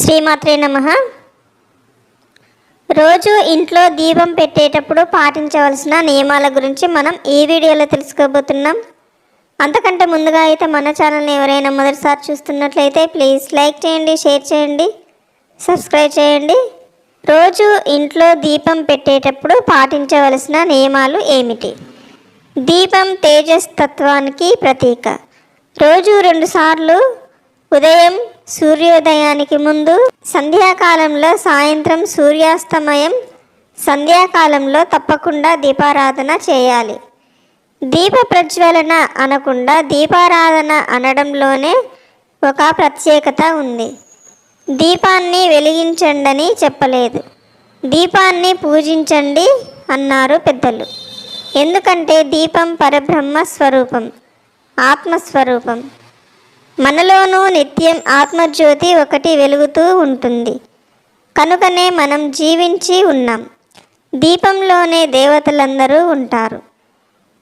శ్రీమాత్రే నమ. రోజు ఇంట్లో దీపం పెట్టేటప్పుడు పాటించవలసిన నియమాల గురించి మనం ఈ వీడియోలో తెలుసుకోబోతున్నాం. అంతకంటే ముందుగా అయితే మన ఛానల్ని ఎవరైనా మొదటిసారి చూస్తున్నట్లయితే ప్లీజ్ లైక్ చేయండి షేర్ చేయండి సబ్స్క్రైబ్ చేయండి. రోజు ఇంట్లో దీపం పెట్టేటప్పుడు పాటించవలసిన నియమాలు ఏమిటి? దీపం తేజస్తత్వానికి ప్రతీక. రోజు రెండుసార్లు ఉదయం సూర్యోదయానికి ముందు సంధ్యాకాలంలో సాయంత్రం సూర్యాస్తమయం సంధ్యాకాలంలో తప్పకుండా దీపారాధన చేయాలి. దీప ప్రజ్వలన అనకుండా దీపారాధన అనడంలోనే ఒక ప్రత్యేకత ఉంది. దీపాన్ని వెలిగించండని చెప్పలేదు. దీపాన్ని పూజించండి అన్నారు పెద్దలు. ఎందుకంటే దీపం పరబ్రహ్మ స్వరూపం ఆత్మస్వరూపం. మనలోనూ నిత్యం ఆత్మజ్యోతి ఒకటి వెలుగుతూ ఉంటుంది. కనుకనే మనం జీవించి ఉన్నాం. దీపంలోనే దేవతలందరూ ఉంటారు.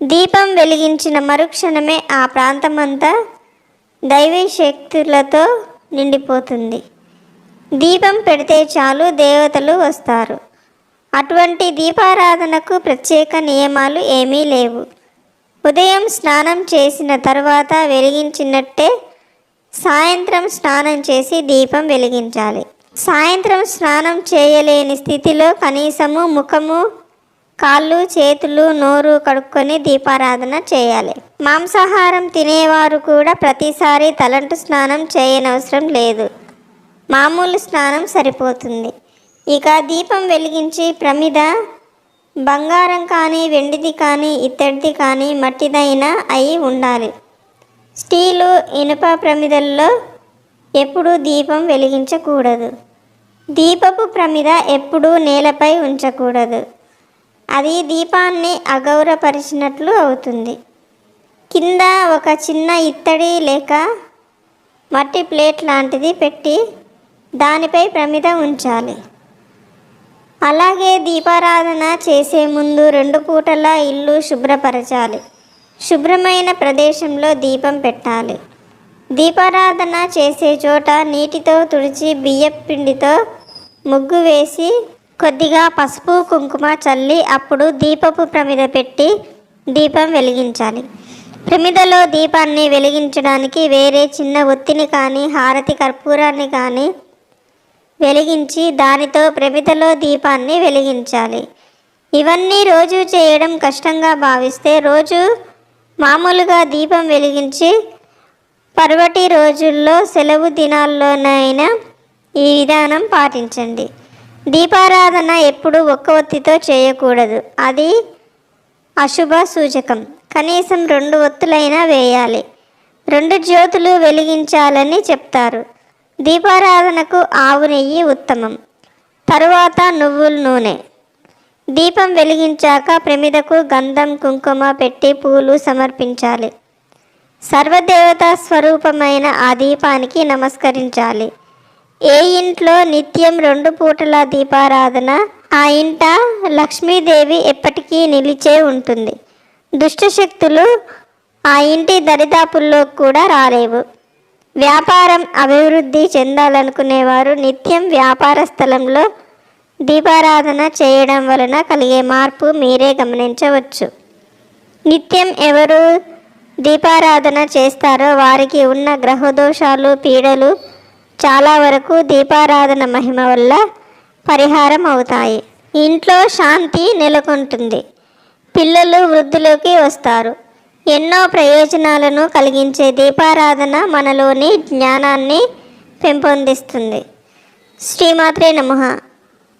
దీపం వెలిగించిన మరుక్షణమే ఆ ప్రాంతమంతా దైవీ శక్తులతో నిండిపోతుంది. దీపం పెడితే చాలు దేవతలు వస్తారు. అటువంటి దీపారాధనకు ప్రత్యేక నియమాలు ఏమీ లేవు. ఉదయం స్నానం చేసిన తర్వాత వెలిగించినట్టే సాయంత్రం స్నానం చేసి దీపం వెలిగించాలి. సాయంత్రం స్నానం చేయలేని స్థితిలో కనీసము ముఖము కాళ్ళు చేతులు నోరు కడుక్కొని దీపారాధన చేయాలి. మాంసాహారం తినేవారు కూడా ప్రతిసారి తలంటు స్నానం చేయనవసరం లేదు. మామూలు స్నానం సరిపోతుంది. ఇక దీపం వెలిగించి ప్రమిద బంగారం కానీ వెండిది కానీ ఇత్తడిది కానీ మట్టిదైనా అయి ఉండాలి. స్టీలు ఇనుప ప్రమిదల్లో ఎప్పుడూ దీపం వెలిగించకూడదు. దీపపు ప్రమిద ఎప్పుడూ నేలపై ఉంచకూడదు. అది దీపాన్ని అగౌరపరిచినట్లు అవుతుంది. కింద ఒక చిన్న ఇత్తడి లేక మట్టి ప్లేట్ లాంటిది పెట్టి దానిపై ప్రమిద ఉంచాలి. అలాగే దీపారాధన చేసే ముందు రెండు పూటల ఇల్లు శుభ్రపరచాలి. శుభ్రమైన ప్రదేశంలో దీపం పెట్టాలి. దీపారాధన చేసే చోట నీటితో తుడిచి బియ్యపు పిండితో ముగ్గు వేసి కొద్దిగా పసుపు కుంకుమ చల్లి అప్పుడు దీపపు ప్రమిద పెట్టి దీపం వెలిగించాలి. ప్రమిదలో దీపాన్ని వెలిగించడానికి వేరే చిన్న ఒత్తిని కానీ హారతి కర్పూరాన్ని కానీ వెలిగించి దానితో ప్రమిదలో దీపాన్ని వెలిగించాలి. ఇవన్నీ రోజు చేయడం కష్టంగా భావిస్తే రోజు మామూలుగా దీపం వెలిగించి పర్వటి రోజుల్లో సెలవు దినాల్లోనైనా ఈ విధానం పాటించండి. దీపారాధన ఎప్పుడు ఒక్క ఒత్తితో చేయకూడదు. అది అశుభ సూచకం. కనీసం రెండు ఒత్తులైనా వేయాలి. రెండు జ్యోతులు వెలిగించాలని చెప్తారు. దీపారాధనకు ఆవు నెయ్యి ఉత్తమం. తరువాత నువ్వుల నూనె. దీపం వెలిగించాక ప్రమిదకు గంధం కుంకుమ పెట్టి పూలు సమర్పించాలి. సర్వదేవత స్వరూపమైన ఆ దీపానికి నమస్కరించాలి. ఏ ఇంట్లో నిత్యం రెండు పూటల దీపారాధన ఆ ఇంట లక్ష్మీదేవి ఎప్పటికీ నిలిచే ఉంటుంది. దుష్టశక్తులు ఆ ఇంటి దరిదాపుల్లో కూడా రాలేవు. వ్యాపారం అభివృద్ధి చెందాలనుకునేవారు నిత్యం వ్యాపార స్థలంలో దీపారాధన చేయడం వలన కలిగే మార్పు మీరే గమనించవచ్చు. నిత్యం ఎవరు దీపారాధన చేస్తారో వారికి ఉన్న గ్రహదోషాలు పీడలు చాలా వరకు దీపారాధన మహిమ వల్ల పరిహారం అవుతాయి. ఇంట్లో శాంతి నెలకొంటుంది. పిల్లలు వృద్ధులోకి వస్తారు. ఎన్నో ప్రయోజనాలను కలిగించే దీపారాధన మనలోని జ్ఞానాన్ని పెంపొందిస్తుంది. శ్రీమాత్రే నమః.